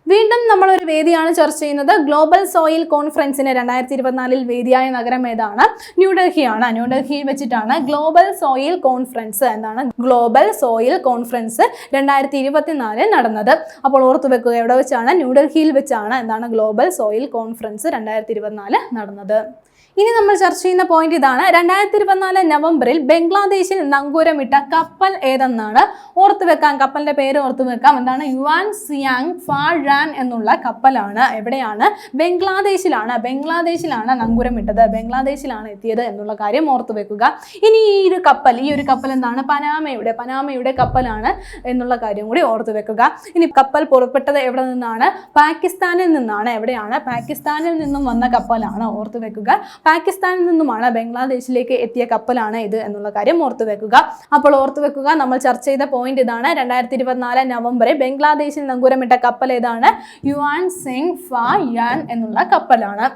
വീണ്ടും നമ്മൾ ഒരു വേദിയാണ് ചർച്ച ചെയ്യുന്നത്. ഗ്ലോബൽ സോയിൽ കോൺഫറൻസിന് രണ്ടായിരത്തി ഇരുപത്തിനാലിൽ വേദിയായ നഗരം ഏതാണ്? ന്യൂഡൽഹിയാണ് ന്യൂഡൽഹിയിൽ വെച്ചിട്ടാണ് ഗ്ലോബൽ സോയിൽ കോൺഫറൻസ് എന്താണ് ഗ്ലോബൽ സോയിൽ കോൺഫറൻസ് രണ്ടായിരത്തി ഇരുപത്തിനാലിൽ നടന്നത്. അപ്പോൾ ഓർത്തു വെക്കുക എവിടെ വെച്ചാണ്? ന്യൂഡൽഹിയിൽ വെച്ചാണ് എന്താണ് ഗ്ലോബൽ സോയിൽ കോൺഫറൻസ് രണ്ടായിരത്തി ഇരുപത്തിനാല് നടന്നത്. ഇനി നമ്മൾ ചർച്ച ചെയ്യുന്ന പോയിന്റ് ഇതാണ്. രണ്ടായിരത്തി ഇരുപത്തിനാല് നവംബറിൽ ബംഗ്ലാദേശിൽ നങ്കൂരമിട്ട കപ്പൽ ഏതെന്നാണ് ഓർത്തു വെക്കാൻ കപ്പലിന്റെ പേര് ഓർത്തു വെക്കാം. എന്താണ്? യുവാൻ സിയാങ് ഫാഴാൻ എന്നുള്ള കപ്പലാണ്. എവിടെയാണ്? ബംഗ്ലാദേശിലാണ്. ബംഗ്ലാദേശിലാണ് നങ്കൂരമിട്ടത്. ബംഗ്ലാദേശിലാണ് എത്തിയത് എന്നുള്ള കാര്യം ഓർത്തു വെക്കുക. ഇനി ഈ ഒരു കപ്പൽ ഈ ഒരു കപ്പൽ എന്താണ്? പനാമയുടെ പനാമയുടെ കപ്പലാണ് എന്നുള്ള കാര്യം കൂടി ഓർത്തു വെക്കുക. ഇനി കപ്പൽ പുറപ്പെട്ടത് എവിടെ നിന്നാണ്? പാകിസ്ഥാനിൽ നിന്നാണ്. എവിടെയാണ്? പാകിസ്ഥാനിൽ നിന്നും വന്ന കപ്പലാണ് ഓർത്തു വെക്കുക. പാകിസ്ഥാനിൽ നിന്നുമാണ് ബംഗ്ലാദേശിലേക്ക് എത്തിയ കപ്പലാണ് ഇത് എന്നുള്ള കാര്യം ഓർത്തു വെക്കുക. അപ്പോൾ ഓർത്തു വെക്കുക നമ്മൾ ചർച്ച ചെയ്ത പോയിന്റ് ഇതാണ്. രണ്ടായിരത്തി ഇരുപത്തിനാല് നവംബറിൽ ബംഗ്ലാദേശിൽ നങ്കൂരമിട്ട കപ്പൽ ഏതാണ്? യുവാൻ സിംഗ് ഫാ യാൻ എന്നുള്ള കപ്പലാണ്.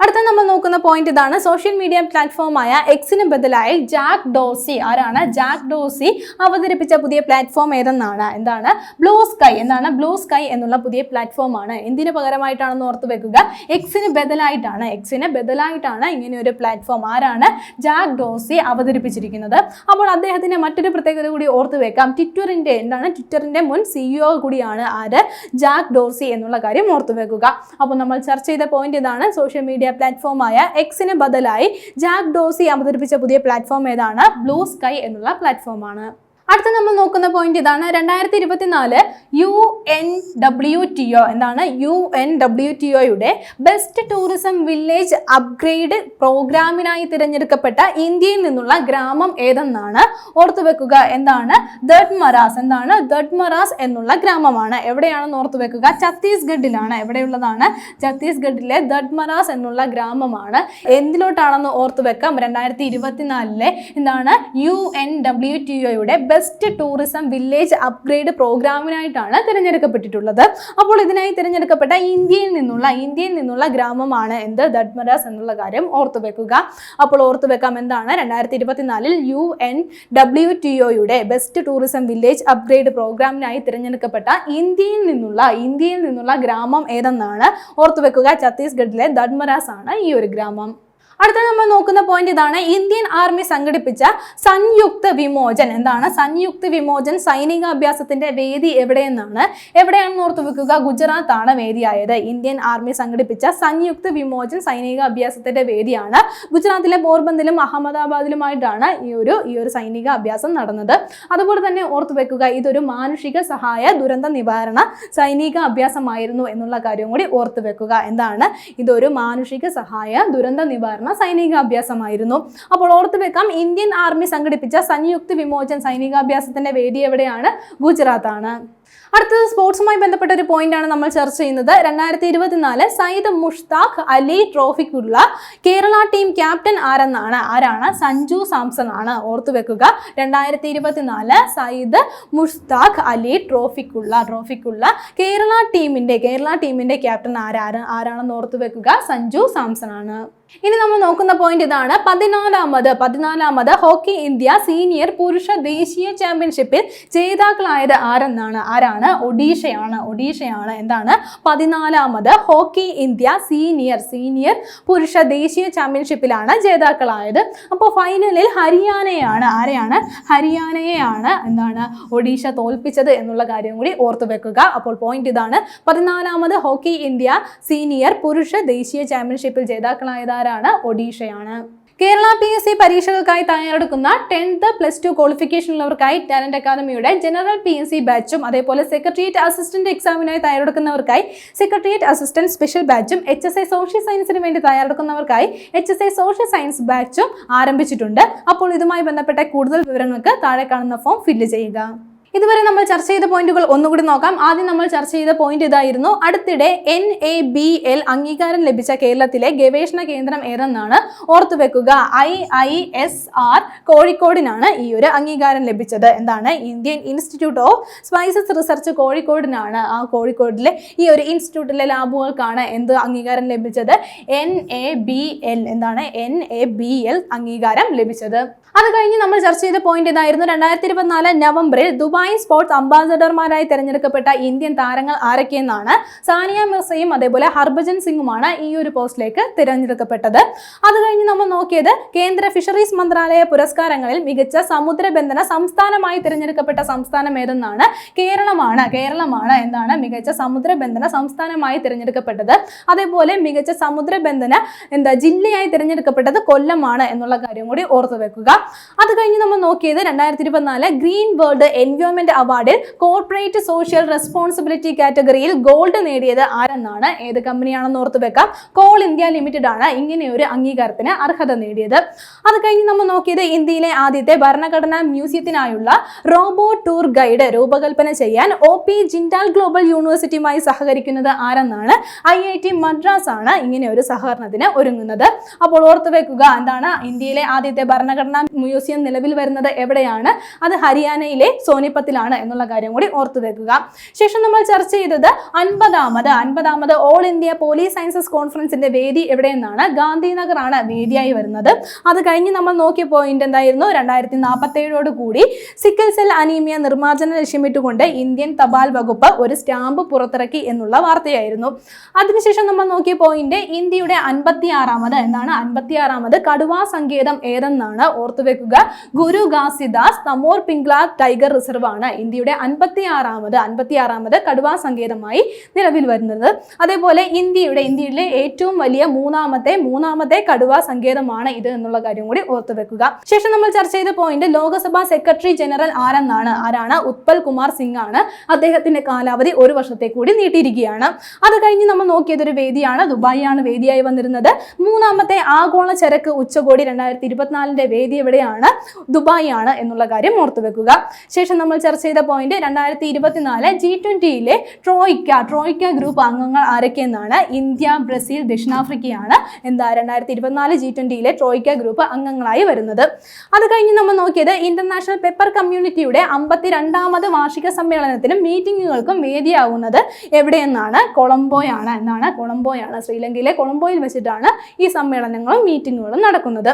അടുത്ത നമ്മൾ നോക്കുന്ന പോയിന്റ് ഇതാണ് സോഷ്യൽ മീഡിയ പ്ലാറ്റ്ഫോമായ എക്സിന് ബദലായി ജാക്ക് ഡോസി ആരാണ്? ജാക്ക് ഡോസി അവതരിപ്പിച്ച പുതിയ പ്ലാറ്റ്ഫോം ഏതെന്നാണ്? എന്താണ്? ബ്ലൂ സ്കൈ എന്താണ്? ബ്ലൂ സ്കൈ എന്നുള്ള പുതിയ പ്ലാറ്റ്ഫോം ആണ്. എന്തിനു പകരമായിട്ടാണെന്ന് ഓർത്ത് വെക്കുക? എക്സിന് ബദലായിട്ടാണ്. എക്സിന് ബദലായിട്ടാണ് ഇങ്ങനെ ഒരു പ്ലാറ്റ്ഫോം ആരാണ്? ജാക്ക് ഡോസി അവതരിപ്പിച്ചിരിക്കുന്നത്. അപ്പോൾ അദ്ദേഹത്തിന്റെ മറ്റൊരു പ്രത്യേകത കൂടി ഓർത്ത് വെക്കാം. ട്വിറ്ററിന്റെ എന്താണ്? ട്വിറ്ററിന്റെ മുൻ സിഇഒ കൂടിയാണ് ആര്? ജാക്ക് ഡോസി എന്നുള്ള കാര്യം ഓർത്ത് വെക്കുക. അപ്പോൾ നമ്മൾ ചർച്ച ചെയ്ത പോയിന്റ് ഇതാണ് സോഷ്യൽ മീഡിയ പ്ലാറ്റ്ഫോമായ എക്സിന് ബദലായി ജാക്ക് ഡോസി അവതരിപ്പിച്ച പുതിയ പ്ലാറ്റ്ഫോം ഏതാണ്? ബ്ലൂ സ്കൈ എന്നുള്ള പ്ലാറ്റ്ഫോമാണ് അടുത്ത നമ്മൾ നോക്കുന്ന പോയിന്റ് ഇതാണ്. രണ്ടായിരത്തി ഇരുപത്തിനാല് U N W T O എന്താണ് യു എൻ ഡബ്ല്യു ടി ഒയുടെ ബെസ്റ്റ് ടൂറിസം വില്ലേജ് അപ്ഗ്രേഡ് പ്രോഗ്രാമിനായി തിരഞ്ഞെടുക്കപ്പെട്ട ഇന്ത്യയിൽ നിന്നുള്ള ഗ്രാമം ഏതെന്നാണ്? ഓർത്തു വെക്കുക. എന്താണ്? ദഡ്മറാസ് എന്താണ്? ദഡ്മറാസ് എന്നുള്ള ഗ്രാമമാണ്. എവിടെയാണെന്ന് ഓർത്തു വെക്കുക. ഛത്തീസ്ഗഡിലാണ്. എവിടെയുള്ളതാണ്? ഛത്തീസ്ഗഡിലെ ദഡ്മറാസ് എന്നുള്ള ഗ്രാമമാണ്. എന്തിലോട്ടാണെന്ന് ഓർത്തു വെക്കാം? രണ്ടായിരത്തി ഇരുപത്തിനാലിലെ എന്താണ് യു എൻ ഡബ്ല്യു ടി ഒയുടെ ബെസ്റ്റ് ടൂറിസം വില്ലേജ് അപ്ഗ്രേഡ് പ്രോഗ്രാമിനായിട്ടാണ് തിരഞ്ഞെടുക്കപ്പെട്ടിട്ടുള്ളത്. അപ്പോൾ ഇതിനായി തിരഞ്ഞെടുക്കപ്പെട്ട ഇന്ത്യയിൽ നിന്നുള്ള ഇന്ത്യയിൽ നിന്നുള്ള ഗ്രാമമാണ് എന്ത്? ദഡ്മരാസ് എന്നുള്ള കാര്യം ഓർത്തു വെക്കുക. അപ്പോൾ ഓർത്തു വെക്കാം എന്താണ്? രണ്ടായിരത്തി ഇരുപത്തിനാലിൽ യു എൻ ഡബ്ല്യു ടി ഒയുടെ ബെസ്റ്റ് ടൂറിസം വില്ലേജ് അപ്ഗ്രേഡ് പ്രോഗ്രാമിനായി തിരഞ്ഞെടുക്കപ്പെട്ട ഇന്ത്യയിൽ നിന്നുള്ള ഇന്ത്യയിൽ നിന്നുള്ള ഗ്രാമം ഏതെന്നാണ്? ഓർത്തു വെക്കുക. ഛത്തീസ്ഗഡിലെ ദഡ്മരാസ് ആണ് ഈ ഒരു ഗ്രാമം. അടുത്ത നമ്മൾ നോക്കുന്ന പോയിന്റ് ഇതാണ്. ഇന്ത്യൻ ആർമി സംഘടിപ്പിച്ച സംയുക്ത വിമോചൻ. എന്താണ്? സംയുക്ത വിമോചൻ സൈനികാഭ്യാസത്തിന്റെ വേദി എവിടെയെന്നാണ്. എവിടെയാണെന്ന് ഓർത്ത് വെക്കുക? ഗുജറാത്ത് ആണ് വേദിയായത്. ഇന്ത്യൻ ആർമി സംഘടിപ്പിച്ച സംയുക്ത വിമോചൻ സൈനികാഭ്യാസത്തിന്റെ വേദിയാണ്. ഗുജറാത്തിലെ പോർബന്ദിലും അഹമ്മദാബാദിലുമായിട്ടാണ് ഈ ഒരു ഈ ഒരു സൈനിക അഭ്യാസം നടന്നത്. അതുപോലെ തന്നെ ഓർത്തു വെക്കുക ഇതൊരു മാനുഷിക സഹായ ദുരന്ത നിവാരണ സൈനിക അഭ്യാസമായിരുന്നു എന്നുള്ള കാര്യം കൂടി ഓർത്തു വെക്കുക. എന്താണ്? ഇതൊരു മാനുഷിക സഹായ ദുരന്ത നിവാരണ സൈനിക അഭ്യാസമായിരുന്നു അപ്പോൾ ഓർത്ത് വെക്കാം ഇന്ത്യൻ ആർമി സംഘടിപ്പിച്ച സംയുക്ത വിമോചൻ സൈനികാഭ്യാസത്തിന്റെ വേദി എവിടെയാണ്? ഗുജറാത്താണ്. അടുത്തത് സ്പോർട്സുമായി ബന്ധപ്പെട്ട ഒരു പോയിന്റ് ആണ് നമ്മൾ ചർച്ച ചെയ്യുന്നത്. രണ്ടായിരത്തി ഇരുപത്തിനാല് സയ്യിദ് മുഷ്താഖ് അലി ട്രോഫിക്കുള്ള കേരള ടീം ക്യാപ്റ്റൻ ആരെന്നാണ്? ആരാണ്? സഞ്ജു സാംസൺ ആണ് ഓർത്തു വെക്കുക രണ്ടായിരത്തി ഇരുപത്തിനാല് സയ്യിദ് മുഷ്താഖ് അലി ട്രോഫിക്കുള്ള ട്രോഫിക്കുള്ള കേരള ടീമിന്റെ കേരള ടീമിന്റെ ക്യാപ്റ്റൻ ആരാണ്? ആരാണെന്ന് ഓർത്തു വെക്കുക സഞ്ജു സാംസൺ ആണ് ഇനി നമ്മൾ നോക്കുന്ന പോയിന്റ് ഇതാണ്. പതിനാലാമത് പതിനാലാമത് ഹോക്കി ഇന്ത്യ സീനിയർ പുരുഷ ദേശീയ ചാമ്പ്യൻഷിപ്പിൽ ജേതാക്കളായത് ആരെന്നാണ്? ആരാണ്? ഒഡീഷയാണ്. ഒഡീഷയാണ്. എന്താണ്? പതിനാലാമത് ഹോക്കി ഇന്ത്യ സീനിയർ സീനിയർ പുരുഷ ദേശീയ ചാമ്പ്യൻഷിപ്പിലാണ് ജേതാക്കളായത്. അപ്പോൾ ഫൈനലിൽ ഹരിയാനയാണ്. ആരെയാണ്? ഹരിയാനയെയാണ് എന്താണ് ഒഡീഷ തോൽപ്പിച്ചത് എന്നുള്ള കാര്യം കൂടി ഓർത്തു വെക്കുക. അപ്പോൾ പോയിന്റ് ഇതാണ്. പതിനാലാമത് ഹോക്കി ഇന്ത്യ സീനിയർ പുരുഷ ദേശീയ ചാമ്പ്യൻഷിപ്പിൽ ജേതാക്കളായത് ആരാണ് ഒഡീഷയാണ്. കേരള പി എസ് സി പരീക്ഷകൾക്കായി തയ്യാറെടുക്കുന്ന ടെൻത്ത് പ്ലസ് ടു ക്വാളിഫിക്കേഷൻ ഉള്ളവർക്കായി ടാലന്റ് അക്കാദമിയുടെ ജനറൽ പി എസ് സി ബാച്ചും അതേപോലെ സെക്രട്ടേറിയറ്റ് അസിസ്റ്റന്റ് എക്സാമിനായി തയ്യാറെടുക്കുന്നവർക്കായി സെക്രട്ടേറിയറ്റ് അസിസ്റ്റന്റ് സ്പെഷ്യൽ ബാച്ചും എച്ച് എസ് ഐ സോഷ്യൽ സയൻസിന് വേണ്ടി തയ്യാറെടുക്കുന്നവർക്കായി H S I social science ബാച്ചും ആരംഭിച്ചിട്ടുണ്ട്. അപ്പോൾ ഇതുമായി ബന്ധപ്പെട്ട കൂടുതൽ വിവരങ്ങൾക്ക് താഴെ കാണുന്ന ഫോം ഫില്ല് ചെയ്യുക. ഇതുവരെ നമ്മൾ ചർച്ച ചെയ്ത പോയിന്റുകൾ ഒന്നുകൂടി നോക്കാം. ആദ്യം നമ്മൾ ചർച്ച ചെയ്ത പോയിന്റ് ഇതായിരുന്നു. അടുത്തിടെ എൻ എ ബി എൽ അംഗീകാരം ലഭിച്ച കേരളത്തിലെ ഗവേഷണ കേന്ദ്രം ഏതെന്നാണ് ഓർത്തുവെക്കുക ഐ ഐ എസ് ആർ കോഴിക്കോടിനാണ് ഈ ഒരു അംഗീകാരം ലഭിച്ചത്. എന്താണ്? Indian institute of spices research കോഴിക്കോടിനാണ് ആ കോഴിക്കോടിലെ ഈ ഒരു ഇൻസ്റ്റിറ്റ്യൂട്ടിലെ ലാബുകൾക്കാണ് എന്ത് അംഗീകാരം ലഭിച്ചത്? എൻ എ ബി എൽ എന്താണ്? എൻ എ ബി എൽ അംഗീകാരം ലഭിച്ചത്. അത് കഴിഞ്ഞ് നമ്മൾ ചർച്ച ചെയ്ത പോയിന്റ് ഇതായിരുന്നു. രണ്ടായിരത്തി ഇരുപത്തിനാല് നവംബറിൽ ദുബായ് സ്പോർട്സ് അംബാസഡർമാരായി തിരഞ്ഞെടുക്കപ്പെട്ട ഇന്ത്യൻ താരങ്ങൾ ആരൊക്കെയെന്നാണ് സാനിയ മിർസയും അതേപോലെ ഹർഭജൻ സിംഗുമാണ് ഈ ഒരു പോസ്റ്റിലേക്ക് തിരഞ്ഞെടുക്കപ്പെട്ടത്. അത് കഴിഞ്ഞ് നമ്മൾ നോക്കിയത് കേന്ദ്ര ഫിഷറീസ് മന്ത്രാലയ പുരസ്കാരങ്ങളിൽ മികച്ച സമുദ്രബന്ധന സംസ്ഥാനമായി തിരഞ്ഞെടുക്കപ്പെട്ട സംസ്ഥാനം ഏതെന്നാണ് കേരളമാണ്. കേരളമാണ് എന്താണ് മികച്ച സമുദ്രബന്ധന സംസ്ഥാനമായി തിരഞ്ഞെടുക്കപ്പെട്ടത്. അതേപോലെ മികച്ച സമുദ്രബന്ധന എന്താ ജില്ലയായി തിരഞ്ഞെടുക്കപ്പെട്ടത് കൊല്ലമാണ് എന്നുള്ള കാര്യം കൂടി ഓർത്തു വെക്കുക. അത് കഴിഞ്ഞ് നമ്മൾ നോക്കിയത് രണ്ടായിരത്തി ഇരുപത്തിനാല് ഗ്രീൻ വേൾഡ് എൻവയോൺമെന്റ് അവാർഡിൽ കോർപ്പറേറ്റ് സോഷ്യൽ റെസ്പോൺസിബിലിറ്റി കാറ്റഗറിയിൽ ഗോൾഡ് നേടിയത് ആരെന്നാണ്? ഏത് കമ്പനിയാണെന്ന് ഓർത്ത് വെക്കാം. കോൾ ഇന്ത്യ ലിമിറ്റഡ് ആണ് ഇങ്ങനെ ഒരു അംഗീകാരത്തിന് അർഹത നേടിയത്. അത് കഴിഞ്ഞ് നമ്മൾ നോക്കിയത് ഇന്ത്യയിലെ ആദ്യത്തെ ഭരണഘടനാ മ്യൂസിയത്തിനായുള്ള റോബോ ടൂർ ഗൈഡ് രൂപകൽപ്പന ചെയ്യാൻ ഒ പി ജിൻഡാൽ ഗ്ലോബൽ യൂണിവേഴ്സിറ്റിയുമായി സഹകരിക്കുന്നത് ആരെന്നാണ്? ഐ ഐ ടി മദ്രാസ് ആണ് ഇങ്ങനെ ഒരു സഹകരണത്തിന് ഒരുങ്ങുന്നത്. അപ്പോൾ ഓർത്തു വെക്കുക എന്താണ് ഇന്ത്യയിലെ ആദ്യത്തെ ഭരണഘടനാ മ്യൂസിയം നിലവിൽ വരുന്നത് എവിടെയാണ്? അത് ഹരിയാനയിലെ സോനിപ്പത്തിലാണ് എന്നുള്ള കാര്യം കൂടി ഓർത്തു വെക്കുക. ശേഷം നമ്മൾ ചർച്ച ചെയ്തത് അൻപതാമത്. അൻപതാമത് ഓൾ ഇന്ത്യ പോലീസ് സയൻസസ് കോൺഫറൻസിന്റെ വേദി എവിടെയെന്നാണ്. ഗാന്ധിനഗർ ആണ് വേദിയായി വരുന്നത്. അത് കഴിഞ്ഞ് നമ്മൾ നോക്കിയ പോയിന്റ് എന്തായിരുന്നു? രണ്ടായിരത്തി നാൽപ്പത്തി ഏഴോട് കൂടി സിക്കിൾ സെൽ അനീമിയ നിർമ്മാർജനം ലക്ഷ്യമിട്ടുകൊണ്ട് ഇന്ത്യൻ തപാൽ വകുപ്പ് ഒരു സ്റ്റാമ്പ് പുറത്തിറക്കി എന്നുള്ള വാർത്തയായിരുന്നു. അതിനുശേഷം നമ്മൾ നോക്കിയ പോയിന്റ് ഇന്ത്യയുടെ അൻപത്തി ആറാമത് എന്താണ് അൻപത്തി ആറാമത് കടുവാ സങ്കേതം ഏതെന്നാണ് ഓർത്തുവെക്കുക ഗുരു ഗാസിദാസ് തമോർ പിംഗ്ല ടൈഗർ റിസർവ് ആണ് ഇന്ത്യയുടെ അൻപത്തി ആറാമത് അൻപത്തി ആറാമത് കടുവാ സങ്കേതമായി നിലവിൽ വരുന്നത്. അതേപോലെ ഇന്ത്യയുടെ ഇന്ത്യയിലെ ഏറ്റവും വലിയ മൂന്നാമത്തെ മൂന്നാമത്തെ കടുവാ സങ്കേതമാണ് ഇത് എന്നുള്ള കാര്യം കൂടി ഓർത്തു വെക്കുക. ശേഷം നമ്മൾ ചർച്ച ചെയ്ത പോയിന്റ് ലോകസഭാ സെക്രട്ടറി ജനറൽ ആരെന്നാണ്? ആരാണ്? ഉത്പൽ കുമാർ സിംഗ് ആണ് അദ്ദേഹത്തിന്റെ കാലാവധി ഒരു വർഷത്തെ കൂടി നീട്ടിയിരിക്കുകയാണ്. അത് കഴിഞ്ഞ് നമ്മൾ നോക്കിയത് ഒരു വേദിയാണ്. ദുബായിയാണ് ആണ് വേദിയായി വന്നിരുന്നത്. മൂന്നാമത്തെ ആഗോള ചരക്ക് ഉച്ചകോടി രണ്ടായിരത്തി ഇരുപത്തിനാലിന്റെ വേദി എവിടെയാണ്? ദുബായിയാണ് ആണ് എന്നുള്ള കാര്യം ഓർത്തു വെക്കുക. ശേഷം നമ്മൾ ചർച്ച ചെയ്ത പോയിന്റ് രണ്ടായിരത്തി ഇരുപത്തിനാല് ജി ട്വന്റിയിലെ ട്രോയിക്ക ട്രോയിക്ക ഗ്രൂപ്പ് അംഗങ്ങൾ ആരൊക്കെയെന്നാണ് ഇന്ത്യ ബ്രസീൽ ദക്ഷിണാഫ്രിക്കയാണ് എന്താ രണ്ടായിരത്തി ഇരുപത്തിനാല് ജി ട്വന്റിയിലെ ട്രോയിക്ക ഗ്രൂപ്പ് അംഗങ്ങളായി വരുന്നത്. അത് കഴിഞ്ഞ് നമ്മൾ നോക്കിയത് ഇന്റർനാഷണൽ പെപ്പർ കമ്മ്യൂണിറ്റിയുടെ അമ്പത്തി രണ്ടാമത് വാർഷിക സമ്മേളനത്തിനും മീറ്റിങ്ങുകൾക്കും വേദിയാവുന്നത് എവിടെയെന്നാണ്? കൊളംബോയാണ്. എന്നാണ് കൊളംബോയാണ്. ശ്രീലങ്കയിലെ കൊളംബോയിൽ വെച്ചിട്ടാണ് ഈ സമ്മേളനങ്ങളും മീറ്റിങ്ങുകളും നടക്കുന്നത്.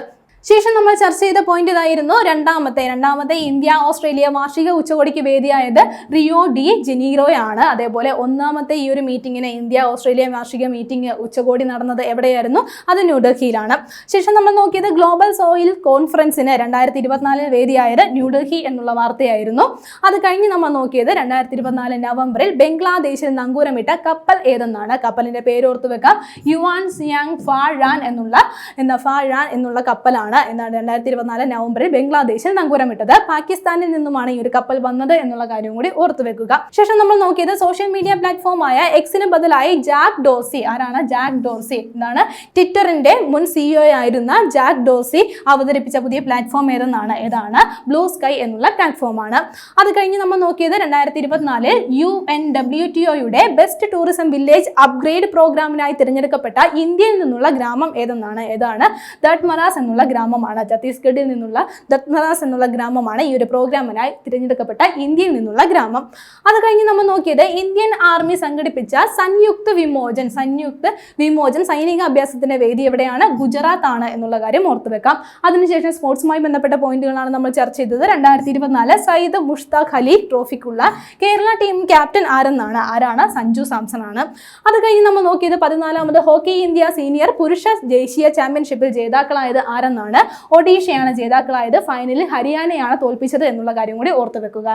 ശേഷം നമ്മൾ ചർച്ച ചെയ്ത പോയിന്റ് ഇതായിരുന്നു രണ്ടാമത്തെ. രണ്ടാമത്തെ ഇന്ത്യ ഓസ്ട്രേലിയ വാർഷിക ഉച്ചകോടിക്ക് വേദിയായത് റിയോ ഡി ജനീറോയാണ്. അതേപോലെ ഒന്നാമത്തെ ഈ ഒരു മീറ്റിങ്ങിന് ഇന്ത്യ ഓസ്ട്രേലിയ വാർഷിക മീറ്റിംഗ് ഉച്ചകോടി നടന്നത് എവിടെയായിരുന്നു? അത് ന്യൂഡൽഹിയിലാണ് ശേഷം നമ്മൾ നോക്കിയത് ഗ്ലോബൽ സോയിൽ കോൺഫറൻസിന് രണ്ടായിരത്തി ഇരുപത്തിനാലിൽ വേദിയായത് ന്യൂഡൽഹി എന്നുള്ള വാർത്തയായിരുന്നു. അത് കഴിഞ്ഞ് നമ്മൾ നോക്കിയത് രണ്ടായിരത്തി ഇരുപത്തിനാല് നവംബറിൽ ബംഗ്ലാദേശിൽ നങ്കൂരമിട്ട കപ്പൽ ഏതെന്നാണ്? കപ്പലിന്റെ പേരോർത്ത് വെക്കാം. യുവാൻ സിയാങ് ഫാ ഴാൻ എന്നുള്ള എന്താ ഫാ ഴാൻ എന്നുള്ള കപ്പലാണ്. എന്താണ് രണ്ടായിരത്തി ഇരുപത്തിനാല് നവംബറിൽ ബംഗ്ലാദേശിൽ നങ്കൂരം ഇട്ടത്. പാകിസ്ഥാനിൽ നിന്നുമാണ് ഈ ഒരു കപ്പൽ വന്നത് എന്നുള്ള കാര്യം കൂടി ഓർത്തു വെക്കുക. ശേഷം നമ്മൾ നോക്കിയത് സോഷ്യൽ മീഡിയ പ്ലാറ്റ്ഫോമായ എക്സിന് ബദലായി ജാക്ക് ഡോസി. ആരാണ്? ജാക്ക് ഡോർസി എന്നാണ് ട്വിറ്ററിന്റെ മുൻ സിഇഒ ആയിരുന്ന ജാക്ക് ഡോർസി അവതരിപ്പിച്ച പുതിയ പ്ലാറ്റ്ഫോം ഏതെന്നാണ്? ഏതാണ്? ബ്ലൂ സ്കൈ എന്നുള്ള പ്ലാറ്റ്ഫോമാണ് അത് കഴിഞ്ഞ് നമ്മൾ നോക്കിയത് രണ്ടായിരത്തി ഇരുപത്തിനാലിൽ യു എൻ ഡബ്ല്യു ടി ഒയുടെ ബെസ്റ്റ് ടൂറിസം വില്ലേജ് അപ്ഗ്രേഡ് പ്രോഗ്രാമിനായി തിരഞ്ഞെടുക്കപ്പെട്ട ഇന്ത്യയിൽ നിന്നുള്ള ഗ്രാമം ഏതെന്നാണ്? ഏതാണ്? ദട്മറാസ് എന്നുള്ള ഗ്രാമമാണ്. ഛത്തീസ്ഗഡിൽ നിന്നുള്ള ദത്നദാസ് എന്നുള്ള ഗ്രാമമാണ് ഈ ഒരു പ്രോഗ്രാമിനായി തിരഞ്ഞെടുക്കപ്പെട്ട ഇന്ത്യയിൽ നിന്നുള്ള ഗ്രാമം. അത് കഴിഞ്ഞ് നമ്മൾ നോക്കിയത് ഇന്ത്യൻ ആർമി സംഘടിപ്പിച്ച സംയുക്ത വിമോചൻ സംയുക്ത വിമോചൻ സൈനിക അഭ്യാസത്തിന്റെ വേദി എവിടെയാണ്? ഗുജറാത്ത് ആണ് എന്നുള്ള കാര്യം ഓർത്തു വെക്കാം. അതിനുശേഷം സ്പോർട്സുമായി ബന്ധപ്പെട്ട പോയിന്റുകളാണ് നമ്മൾ ചർച്ച ചെയ്തത്. രണ്ടായിരത്തി ഇരുപത്തിനാല് സയ്യിദ് മുഷ്താഖ് അലി ട്രോഫിക്കുള്ള കേരള ടീം ക്യാപ്റ്റൻ ആരെന്നാണ്? ആരാണ്? സഞ്ജു സാംസൺ ആണ് അത് കഴിഞ്ഞ് നമ്മൾ നോക്കിയത് പതിനാലാമത് ഹോക്കി ഇന്ത്യ സീനിയർ പുരുഷ ദേശീയ ചാമ്പ്യൻഷിപ്പിൽ ജേതാക്കളായത് ആരെന്നാണ്? ഒഡീഷയാണ് ജേതാക്കളായത്. ഫൈനലിൽ ഹരിയാനയാണ് തോൽപ്പിച്ചത് എന്നുള്ള കാര്യം കൂടി ഓർത്തു വെക്കുക.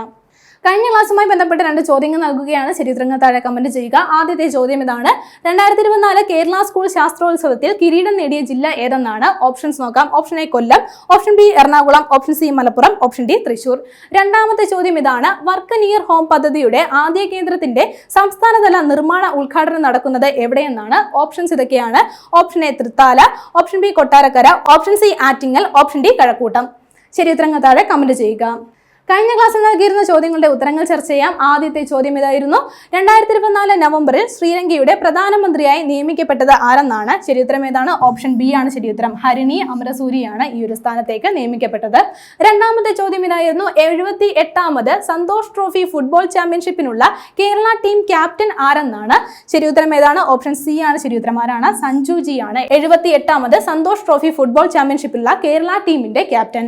കഴിഞ്ഞ ക്ലാസ്സുമായി ബന്ധപ്പെട്ട് രണ്ട് ചോദ്യങ്ങൾ നൽകുകയാണ് ചരിത്രങ്ങൾ താഴെ കമന്റ് ചെയ്യുക. ആദ്യത്തെ ചോദ്യം ഇതാണ്. രണ്ടായിരത്തി ഇരുപത്തിനാല് കേരള സ്കൂൾ ശാസ്ത്രോത്സവത്തിൽ കിരീടം നേടിയ ജില്ല ഏതെന്നാണ്? ഓപ്ഷൻസ് നോക്കാം. Option A Kollam option B Ernakulam option C Malappuram option D Thrissur രണ്ടാമത്തെ ചോദ്യം ഇതാണ്. വർക്ക് നിയർ ഹോം പദ്ധതിയുടെ ആദ്യ കേന്ദ്രത്തിന്റെ സംസ്ഥാനതല നിർമ്മാണ ഉദ്ഘാടനം നടക്കുന്നത് എവിടെയെന്നാണ്? ഓപ്ഷൻസ് ഇതൊക്കെയാണ്. Option A Thrithala option B Kottarakkara option C Attingal option D Kazhakkoottam. ശരി ഉത്തരങ്ങൾ താഴെ കമന്റ് ചെയ്യുക. കഴിഞ്ഞ ക്ലാസ്സിൽ നൽകിയിരുന്ന ചോദ്യങ്ങളുടെ ഉത്തരങ്ങൾ ചർച്ച ചെയ്യാം. ആദ്യത്തെ ചോദ്യം ഇതായിരുന്നു. രണ്ടായിരത്തി ഇരുപത്തിനാല് നവംബറിൽ ശ്രീലങ്കയുടെ പ്രധാനമന്ത്രിയായി നിയമിക്കപ്പെട്ടത് ആരെന്നാണ്? ശരിയുത്തരം ഏതാണ്? ഓപ്ഷൻ ബി ആണ് ശരിയുത്തരം ഹരിണി അമരസൂരിയാണ് ഈ ഒരു സ്ഥാനത്തേക്ക് നിയമിക്കപ്പെട്ടത്. രണ്ടാമത്തെ ചോദ്യം ഇതായിരുന്നു. എഴുപത്തി എട്ടാമത് സന്തോഷ് ട്രോഫി ഫുട്ബോൾ ചാമ്പ്യൻഷിപ്പിനുള്ള കേരള ടീം ക്യാപ്റ്റൻ ആരെന്നാണ്? ശരിയുത്തരം ഏതാണ്? ഓപ്ഷൻ സി ആണ് ശരിയുത്തരം ആരാണ്? സഞ്ജു ജി ആണ് എഴുപത്തി എട്ടാമത് സന്തോഷ് ട്രോഫി ഫുട്ബോൾ ചാമ്പ്യൻഷിപ്പിലുള്ള കേരള ടീമിന്റെ ക്യാപ്റ്റൻ.